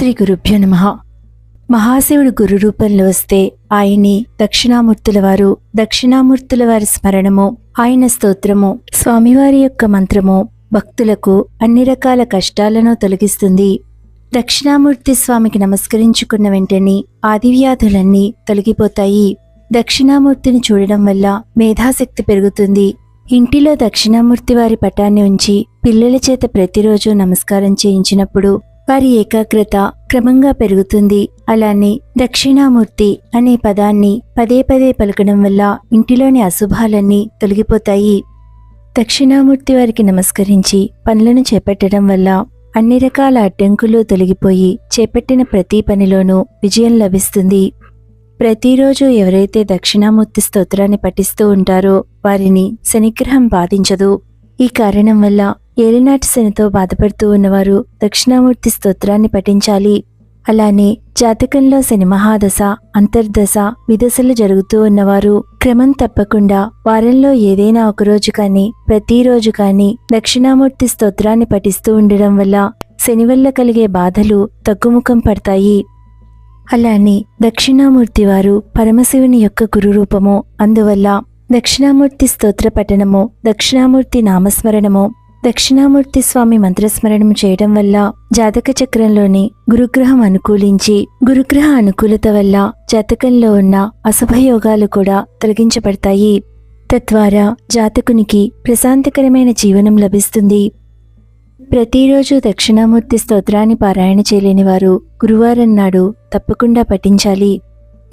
శ్రీ గురుభ్యో నమ. మహాశివుడు గురు రూపంలో వస్తే ఆయన్ని దక్షిణామూర్తుల వారు. దక్షిణామూర్తుల వారి స్మరణము ఆయన స్తోత్రము స్వామివారి యొక్క మంత్రము భక్తులకు అన్ని రకాల కష్టాలను తొలగిస్తుంది. దక్షిణామూర్తి స్వామికి నమస్కరించుకున్న వెంటనే ఆదివ్యాధులన్నీ తొలగిపోతాయి. దక్షిణామూర్తిని చూడడం వల్ల మేధాశక్తి పెరుగుతుంది. ఇంటిలో దక్షిణామూర్తి వారి పటాన్ని ఉంచి పిల్లల చేత ప్రతిరోజు నమస్కారం చేయించినప్పుడు వారి ఏకాగ్రత క్రమంగా పెరుగుతుంది. అలానే దక్షిణామూర్తి అనే పదాన్ని పదే పదే పలకడం వల్ల ఇంటిలోని అశుభాలన్నీ తొలగిపోతాయి. దక్షిణామూర్తి వారికి నమస్కరించి పనులను చేపట్టడం వల్ల అన్ని రకాల అడ్డంకులు తొలగిపోయి చేపట్టిన ప్రతి పనిలోనూ విజయం లభిస్తుంది. ప్రతిరోజు ఎవరైతే దక్షిణామూర్తి స్తోత్రాన్ని పఠిస్తూ ఉంటారో వారిని శనిగ్రహం బాధించదు. ఈ కారణం వల్ల ఏలినాటి శనితో బాధపడుతూ ఉన్నవారు దక్షిణామూర్తి స్తోత్రాన్ని పఠించాలి. అలానే జాతకంలో శని మహాదశ అంతర్దశ విదశలు జరుగుతూ ఉన్నవారు క్రమం తప్పకుండా వారంలో ఏదైనా ఒక రోజు కానీ ప్రతిరోజు కానీ దక్షిణామూర్తి స్తోత్రాన్ని పఠిస్తూ ఉండడం వల్ల శని వల్ల కలిగే బాధలు తగ్గుముఖం పడతాయి. అలానే దక్షిణామూర్తి వారు పరమశివుని యొక్క గురు రూపము అందువల్ల దక్షిణామూర్తి స్తోత్ర పఠనము దక్షిణామూర్తి నామస్మరణము దక్షిణామూర్తి స్వామి మంత్రస్మరణం చేయడం వల్ల జాతక చక్రంలోని గురుగ్రహం అనుకూలించి గురుగ్రహ అనుకూలత వల్ల జాతకంలో ఉన్న అశుభయోగాలు కూడా తొలగించబడతాయి. తద్వారా జాతకునికి ప్రశాంతకరమైన జీవనం లభిస్తుంది. ప్రతిరోజు దక్షిణామూర్తి స్తోత్రాన్ని పారాయణ చేయలేని వారు గురువారం నాడు తప్పకుండా పఠించాలి.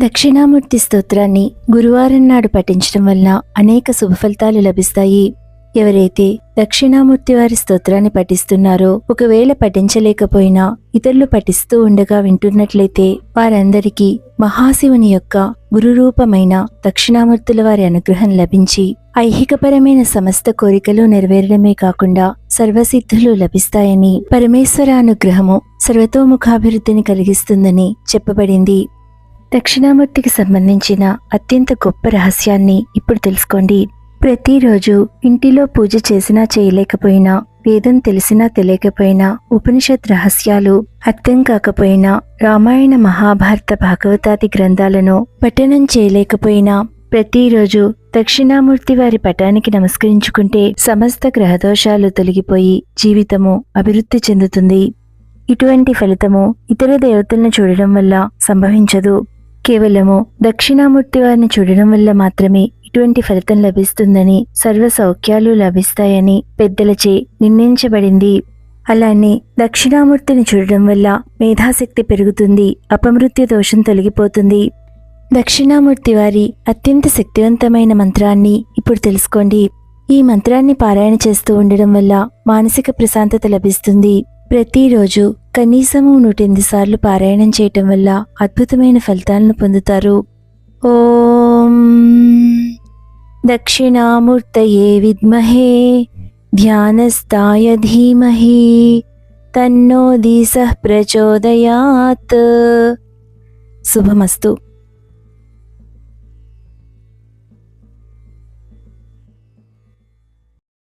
దక్షిణామూర్తి స్తోత్రాన్ని గురువారం నాడు పఠించడం వల్ల అనేక శుభఫలితాలు లభిస్తాయి. ఎవరైతే దక్షిణామూర్తి వారి స్తోత్రాన్ని పఠిస్తున్నారో ఒకవేళ పఠించలేకపోయినా ఇతరులు పఠిస్తూ ఉండగా వింటున్నట్లయితే వారందరికీ మహాశివుని యొక్క గురురూపమైన దక్షిణామూర్తుల వారి అనుగ్రహం లభించి ఐహికపరమైన సమస్త కోరికలు నెరవేరడమే కాకుండా సర్వసిద్ధులు లభిస్తాయని పరమేశ్వర అనుగ్రహము సర్వతోముఖాభివృద్ధిని కలిగిస్తుందని చెప్పబడింది. దక్షిణామూర్తికి సంబంధించిన అత్యంత గొప్ప రహస్యాన్ని ఇప్పుడు తెలుసుకోండి. ప్రతిరోజు ఇంటిలో పూజ చేసినా చేయలేకపోయినా వేదం తెలిసినా తెలియకపోయినా ఉపనిషత్ రహస్యాలు అర్థం కాకపోయినా రామాయణ మహాభారత భాగవతాది గ్రంథాలను పఠనం చేయలేకపోయినా ప్రతిరోజు దక్షిణామూర్తి వారి పటానికి నమస్కరించుకుంటే సమస్త గ్రహదోషాలు తొలగిపోయి జీవితము అభివృద్ధి చెందుతుంది. ఇటువంటి ఫలితము ఇతర దేవతలను చూడడం వల్ల సంభవించదు. కేవలము దక్షిణామూర్తి వారిని చూడడం వల్ల మాత్రమే ఇటువంటి ఫలితం లభిస్తుందని సర్వ సౌఖ్యాలు లభిస్తాయని పెద్దలచే నిర్ణయించబడింది అలానే దక్షిణామూర్తిని చూడడం వల్ల మేధాశక్తి పెరుగుతుంది అపమృత్యు దోషం తొలగిపోతుంది. దక్షిణామూర్తి వారి అత్యంత శక్తివంతమైన మంత్రాన్ని ఇప్పుడు తెలుసుకోండి. ఈ మంత్రాన్ని పారాయణ చేస్తూ ఉండడం వల్ల మానసిక ప్రశాంతత లభిస్తుంది. ప్రతిరోజు కనీసము నూటెనిమిది సార్లు పారాయణం చేయటం వల్ల అద్భుతమైన ఫలితాలను పొందుతారు. ఓం. దక్షిణామూర్తయే విద్మహే ధ్యానస్థాయ ధీమహి తన్నో దీసః ప్రచోదయాత్ శుభమస్తు